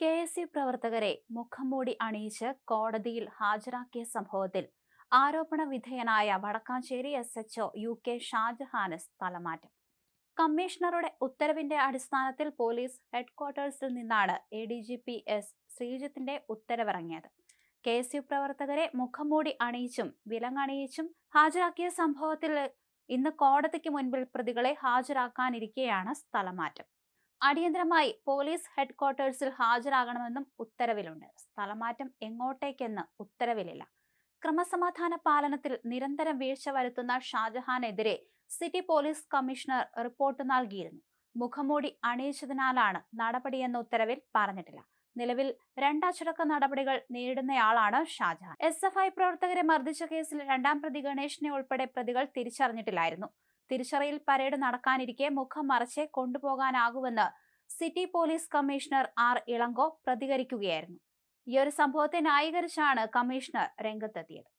K S U പ്രവർത്തകരെ മുഖംമൂടി അണിയിച്ച് കോടതിയിൽ ഹാജരാക്കിയ സംഭവത്തിൽ ആരോപണ വിധേയനായ Vadakkanchery S HO U K ഷാജഹാന് സ്ഥലമാറ്റം. കമ്മീഷണറുടെ ഉത്തരവിന്റെ അടിസ്ഥാനത്തിൽ പോലീസ് ഹെഡ്ക്വാർട്ടേഴ്സിൽ നിന്നാണ് A D G P S ശ്രീജിത്തിന്റെ ഉത്തരവിറങ്ങിയത്. കെ എസ് യു പ്രവർത്തകരെ മുഖംമൂടി അണിയിച്ചും വിലങ്ങണിയിച്ചും ഹാജരാക്കിയ സംഭവത്തിൽ ഇന്ന് കോടതിക്ക് മുൻപിൽ പ്രതികളെ ഹാജരാക്കാനിരിക്കെയാണ് സ്ഥലമാറ്റം. അടിയന്തരമായി പോലീസ് ഹെഡ്ക്വാർട്ടേഴ്സിൽ ഹാജരാകണമെന്നും ഉത്തരവിലുണ്ട്. സ്ഥലമാറ്റം എങ്ങോട്ടേക്കെന്ന് ഉത്തരവിലില്ല. ക്രമസമാധാന പാലനത്തിൽ നിരന്തരം വീഴ്ച വരുത്തുന്ന ഷാജഹാനെതിരെ സിറ്റി പോലീസ് കമ്മീഷണർ റിപ്പോർട്ട് നൽകിയിരുന്നു. മുഖംമൂടി അണിയിച്ചതിനാലാണ് നടപടിയെന്ന ഉത്തരവിൽ പറഞ്ഞിട്ടില്ല. നിലവിൽ രണ്ടച്ചടക്ക നടപടികൾ നേരിടുന്നയാളാണ് ഷാജഹാൻ. എസ് എഫ് ഐ പ്രവർത്തകരെ മർദ്ദിച്ച കേസിൽ രണ്ടാം പ്രതി ഗണേഷിനെ ഉൾപ്പെടെ പ്രതികൾ തിരിച്ചറിഞ്ഞിട്ടില്ലായിരുന്നു. തിരിച്ചറിയൽ പരേഡ് നടക്കാനിരിക്കെ മുഖം മറച്ച് കൊണ്ടുപോകാനാകുമെന്ന് city police commissioner R Elango പ്രതികരിക്കുകയായിരുന്നു. ഈ ഒരു സംഭവത്തെ ന്യായീകരിച്ചാണ് കമ്മീഷണർ രംഗത്തെത്തിയത്.